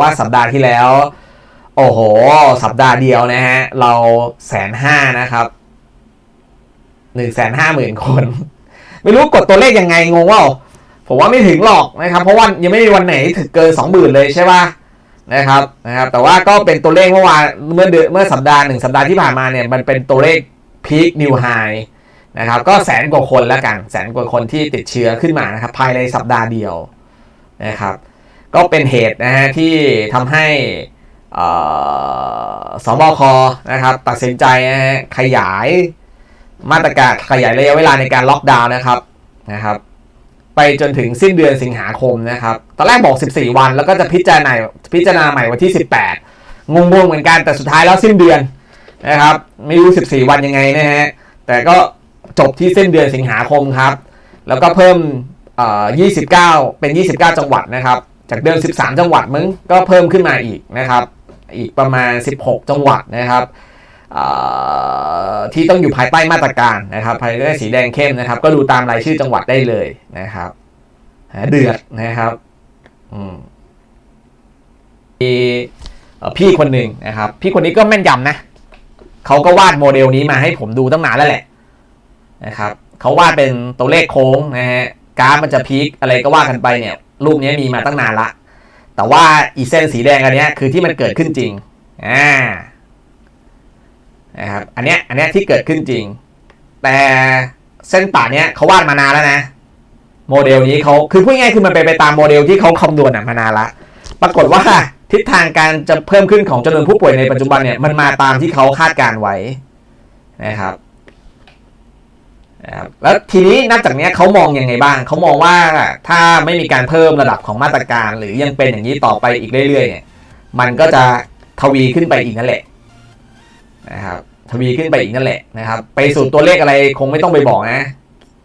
ว่าสัปดาห์ที่แล้ว โอ้โห สัปดาห์เดียวนะฮะ เราแสนห้านะครับหนึ่งแสนห้าหมื่นคน ไม่รู้กดตัวเลขยังไงงงว่าผมว่าไม่ถึงหรอกนะครับ เพราะว่ายังไม่มีวันไหนถึงเกินสองหมื่นเลยใช่ป่ะนะครับนะครับ แต่ว่าก็เป็นตัวเลขเมื่อวานเมื่อเดือนเมื่อสัปดาห์หนึ่งสัปดาห์ที่ผ่านมาเนี่ยมันเป็นตัวเลขพีคนิวไฮนะครับก็แสนกว่าคนแล้วกันแสนกว่าคนที่ติดเชื้อขึ้นมานะครับภายในสัปดาห์เดียวนะครับ ก็เป็นเหตุนะฮะที่ทำให้เอ่อสบคนะครับตัดสินใจนะฮะขยายมาตรการขยายระยะเวลาในการล็อกดาวน์นะครับนะครับ ไปจนถึงสิ้นเดือนสิงหาคมนะครับ ตอนแรกบอก 14 วันแล้วก็จะพิจารณาพิจารณาใหม่วันที่ 18 งงๆเหมือนกันแต่สุดท้ายแล้วสิ้นเดือนนะครับ ไม่รู้ 14 วันยังไงนะฮะแต่ก็จบที่สิ้นเดือนสิงหาคมครับ แล้วก็เพิ่มเอ่อ29 เป็น 29 จังหวัดนะครับ จากเดิม 13 จังหวัดมึงก็เพิ่มขึ้นมาอีกนะครับ อีกประมาณ 16 จังหวัดนะครับเอ่อที่ต้องอยู่ภายใต้มาตรการนะครับ ภายใต้สีแดงเข้มนะครับ ก็ดูตามรายชื่อจังหวัดได้เลยนะครับเดือดนะครับอืมมีเอ่อพี่คนหนึ่งนะครับ พี่คนนี้ก็แม่นยำนะเขาก็วาดโมเดลนี้มาให้ผมดูตั้งนานแล้วแหละนะครับเขาวาดเป็นตัวเลขโค้งนะฮะกราฟมันจะพีคอะไรก็ว่ากันไปเนี่ย รูปนี้มีมาตั้งนานละ แต่ว่าอีเส้นสีแดงอันนี้คือที่มันเกิดขึ้นจริงอ่านะครับอันเนี้ยอันเนี้ยที่เกิดขึ้นจริง แต่เส้นป่าเนี้ยเขาวาดมานานแล้วนะโมเดลนี้เขาคือพูดง่ายคือมันเป็นไปตามโมเดลที่เขาคำนวณมานานละ ปรากฏว่าทิศทางการจะเพิ่มขึ้นของจำนวนผู้ป่วยในปัจจุบันเนี่ยมันมาตามที่เขาคาดการไว้นะครับ นะครับแล้วทีนี้นับจากนี้เขามองยังไงบ้างเขามองว่าถ้าไม่มีการเพิ่มระดับของมาตรการ หรือยังเป็นอย่างนี้ต่อไปอีกเรื่อยๆเนี่ยมันก็จะทวีขึ้นไปอีกนั่นแหละนะครับทวีขึ้นไปอีกนั่นแหละนะครับ ไปสู่ตัวเลขอะไรคงไม่ต้องไปบอกนะ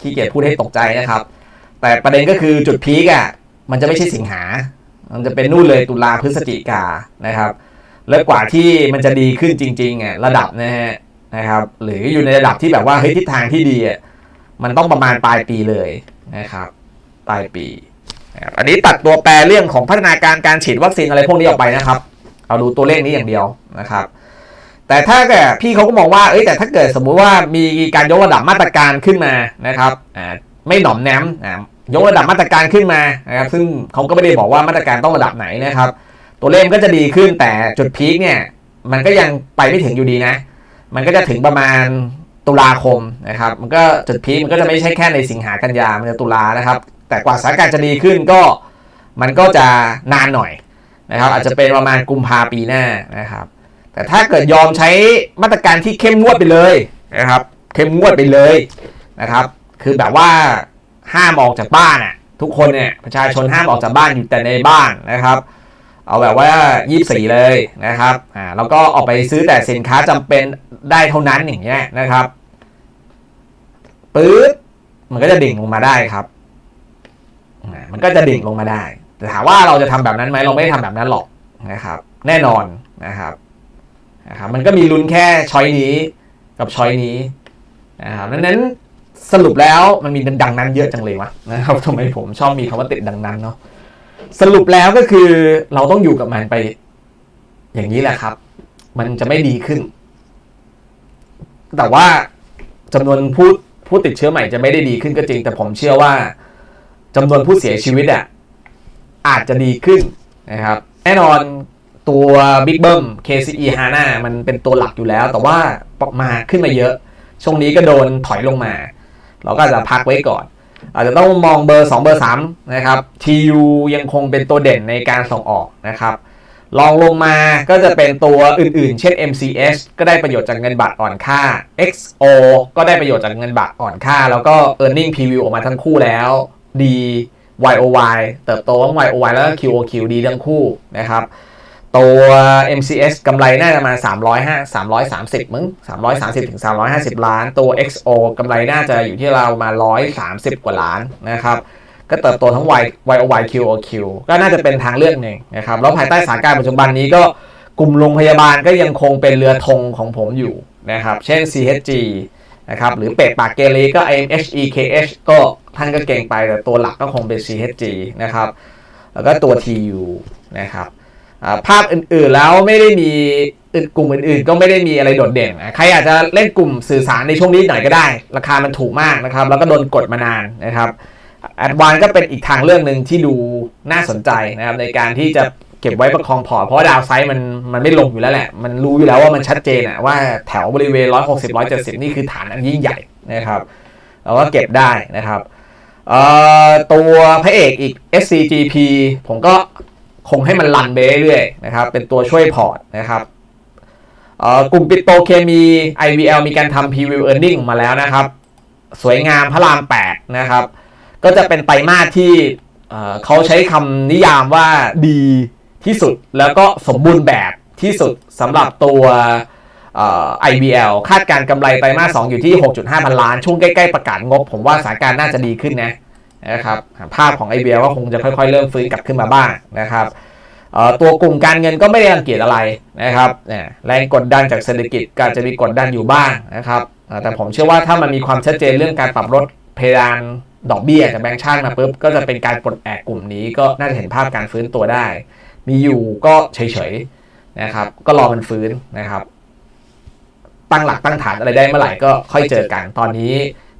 ขี้เกียจพูดให้ตกใจนะครับ แต่ประเด็นก็คือจุดพีกอะมันจะไม่ใช่สิงหา มันจะเป็นนู่นเลยตุลาพฤศจิกานะครับ แล้วกว่าที่มันจะดีขึ้นจริงๆอะระดับนะฮะ นะครับ หรืออยู่ในระดับที่แบบว่าเฮ้ยทิศทางที่ดีอะมันต้องประมาณปลายปีเลยนะครับ ปลายปีนะครับอันนี้ตัดตัวแปรเรื่องของพัฒนาการการฉีดวัคซีนอะไรพวกนี้ออกไปนะครับ เอาดูตัวเลขนี้อย่างเดียวนะครับ แต่ถ้าเกิดพี่เขาก็มองว่าเอ้ยแต่ถ้าเกิดสมมุติว่ามีการยกระดับมาตรการขึ้นมานะครับอ่าไม่หน่อมแนมอ่ายกระดับมาตรการขึ้นมานะครับ ซึ่งเขาก็ไม่ได้บอกว่ามาตรการต้องระดับไหนนะครับ ตัวเลขมันก็จะดีขึ้นแต่จุดพีคเนี่ยมันก็ยังไปไม่ถึงอยู่ดีนะ มันก็จะถึงประมาณตุลาคมนะครับ มันก็จุดพีคมันก็จะไม่ใช่แค่ในสิงหากันยา มันจะตุลานะครับ แต่กว่าสถานการณ์จะดีขึ้นก็มันก็จะนานหน่อยนะครับ อาจจะเป็นประมาณกุมภาปีหน้านะครับ แต่ถ้าเกิดยอมใช้มาตรการที่เข้มงวดไปเลยนะครับ เข้มงวดไปเลยนะครับ คือแบบว่าห้ามออกจากบ้านอะ ทุกคนเนี่ยประชาชนห้ามออกจากบ้านอยู่แต่ในบ้านนะครับ เอาแบบว่า 24 เลยนะครับอ่าแล้วก็ออกไปซื้อแต่สินค้าจำเป็นได้เท่านั้นอย่างเงี้ยนะครับปื๊ดมันก็จะดิ่งลงมาได้ครับอ่ามันก็จะดิ่งลงมาได้ แต่ถามว่าเราจะทำแบบนั้นไหมเราไม่ได้ทำแบบนั้นหรอกนะครับ แน่นอนนะครับนะครับ มันก็มีลุ้นแค่ช้อยนี้กับช้อยนี้นะครับดังนั้นสรุปแล้วมันมีดังนั้นเยอะจังเลยวะนะครับทำไมผมชอบมีคำว่าติดดังนั้นเนาะ สรุปแล้วก็คือเราต้องอยู่กับมันไป อย่างนี้แหละครับ มันจะไม่ดีขึ้น แต่ว่าจำนวนผู้ผู้ติดเชื้อใหม่จะไม่ได้ดีขึ้นก็จริง แต่ผมเชื่อว่าจำนวนผู้เสียชีวิตอะอาจจะดีขึ้นนะครับ แน่นอนตัว Big b u m KCE HANA มันเป็นตัวหลักอยู่แล้ว แต่ว่ามาขึ้นมาเยอะ ช่วงนี้ก็โดนถอยลงมา เราก็จะพักไว้ก่อน อาจจะต้องมองเบอร์ 2 เบอร์3นะครับ TU ยังคงเป็นตัวเด่นในการส่งออกนะครับลองลงมาก็จะเป็นตัวอื่นๆ เช่น MCS ก็ได้ประโยชน์จากเงินบาทอ่อนค่า XO ก็ได้ประโยชน์จากเงินบาทอ่อนค่า แล้วก็ earning preview ออกมาทั้งคู่แล้ว ดี YOY เติบโตทั้ง YOY แล้วก็ QOQ ดีทั้งคู่นะครับ ตัว MCS กำไรน่าจะมา305 330 มึง 330ถึง350 ล้าน ตัว XO กำไรน่าจะอยู่ที่เรามา 130 กว่าล้านนะครับ ก็เติบโตทั้ง Y YOY QOQ ก็น่าจะเป็นทางเลือกหนึ่งนะครับ แล้วภายใต้สถานการณ์ปัจจุบันนี้ก็กลุ่มโรงพยาบาลก็ยังคงเป็นเรือธงของผมอยู่นะครับ เช่น CHG นะครับ หรือเป็ดปากเกลีก็ IMH EKH ก็ท่านก็เก่งไปแต่ตัวหลักก็คงเป็น CHG นะครับ แล้วก็ตัว TU นะครับ ภาพอื่นๆแล้วไม่ได้มีอื่นกลุ่มอื่นๆ ก็ไม่ได้มีอะไรโดดเด่นนะใครอาจจะเล่นกลุ่มสื่อสารในช่วงนี้หน่อยก็ได้ ราคามันถูกมากนะครับ แล้วก็โดนกดมานานนะครับแอดวานก็เป็นอีกทางเรื่องหนึ่งที่ดูน่าสนใจนะครับในการที่จะเก็บไว้ประคองพอร์ตเพราะว่าดาวไซด์มันมันไม่ลงอยู่แล้วแหละ มันรู้อยู่แล้วว่ามันชัดเจนอะว่าแถวบริเวณ 160 170 นี่คือฐานอันยิ่งใหญ่นะครับเราก็เก็บได้นะครับเอ่อตัวพระเอกอีก SCGP ผมก็ คงให้มันรันไปเรื่อยๆนะครับ เป็นตัวช่วยพอร์ตนะครับเอ่อกลุ่มปิโตรเคมี IVL มีการทำ Preview Earning ออกมาแล้วนะครับ สวยงามพระราม 8 นะครับ ก็จะเป็นไตรมาสที่เอ่อเขาใช้คำนิยามว่าดีที่สุดแล้วก็สมบูรณ์แบบที่สุดสำหรับตัวเอ่อ IBL คาดการณ์กำไรไตรมาส2อยู่ที่ 6.5 พันล้าน ช่วงใกล้ ๆ ประกาศงบ ผมว่าสถานการณ์น่าจะดีขึ้นนะ นะครับภาพของ IBL ก็คงจะค่อยๆ เริ่มฟื้นกลับขึ้นมาบ้างนะครับเอ่อตัวกลุ่มการเงินก็ไม่ได้รังเกียจอะไรนะครับเนี่ยแรงกดดันจากเศรษฐกิจก็อาจจะมีกดดันอยู่บ้างนะครับเอ่อแต่ผมเชื่อว่าถ้ามันมีความชัดเจนเรื่องการปรับลดเพดานดอกเบี้ยจากแบงก์ชาติมาปุ๊บก็จะเป็นการปลดแอกกลุ่มนี้ก็น่าจะเห็นภาพการฟื้นตัวได้ มีอยู่ก็เฉยๆนะครับ ก็รอมันฟื้นนะครับ ตั้งหลักตั้งฐานอะไรได้เมื่อไหร่ก็ค่อยเจอกันตอนนี้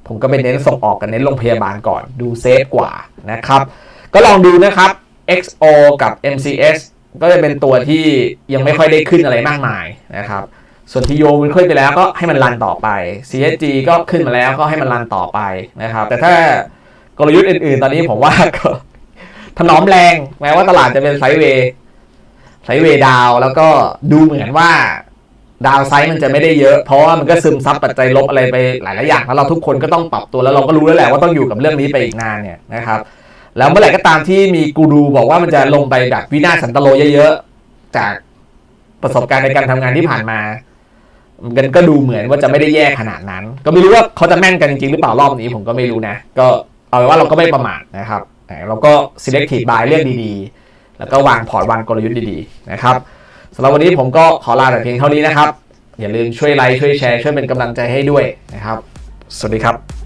ผมก็ไปเน้นส่งออกกันเน้นโรงพยาบาลก่อนดูเซฟกว่านะครับ ก็ลองดูนะครับ XO กับ MCS ก็จะเป็นตัวที่ยังไม่ค่อยได้ขึ้นอะไรมากมายนะครับ ส่วนทีโยมันขึ้นไปแล้วก็ให้มันรันต่อไป CSG ก็ขึ้นมาแล้วก็ให้มันรันต่อไปนะครับ แต่ถ้ากลยุทธ์อื่นๆ ตอนนี้ผมว่าก็ถนอมแรงแม้ว่าตลาดจะเป็นไซด์เวย์ไซด์เวย์ดาว แล้วก็ดูเหมือนว่า ดาวไซด์มันจะไม่ได้เยอะ เพราะว่ามันก็ซึมซับปัจจัยลบอะไรไปหลายๆอย่างแล้วเราทุกคนก็ต้องปรับตัวแล้วเราก็รู้แล้วแหละว่าต้องอยู่กับเรื่องนี้ไปอีกนานเนี่ยนะครับแล้วเมื่อไหร่ก็ตามที่มีกูรูบอกว่ามันจะลงไปแบบวินาศสันตโลเยอะๆจากประสบการณ์ในการทำงานที่ผ่านมามันก็ดูเหมือนว่าจะไม่ได้แย่ขนาดนั้น ก็ไม่รู้ว่าเขาจะแม่นกันจริงหรือเปล่ารอบนี้ผมก็ไม่รู้นะ ก็เอาเป็นว่าเราก็ไม่ประมาทนะครับเราก็ selective buy เลือกดีๆ แล้วก็วางพอร์ตวางกลยุทธ์ดีๆนะครับ สำหรับวันนี้ผมก็ขอลาแต่เพียงเท่านี้นะครับ อย่าลืมช่วยไลค์ช่วยแชร์ช่วยเป็นกำลังใจให้ด้วยนะครับ สวัสดีครับ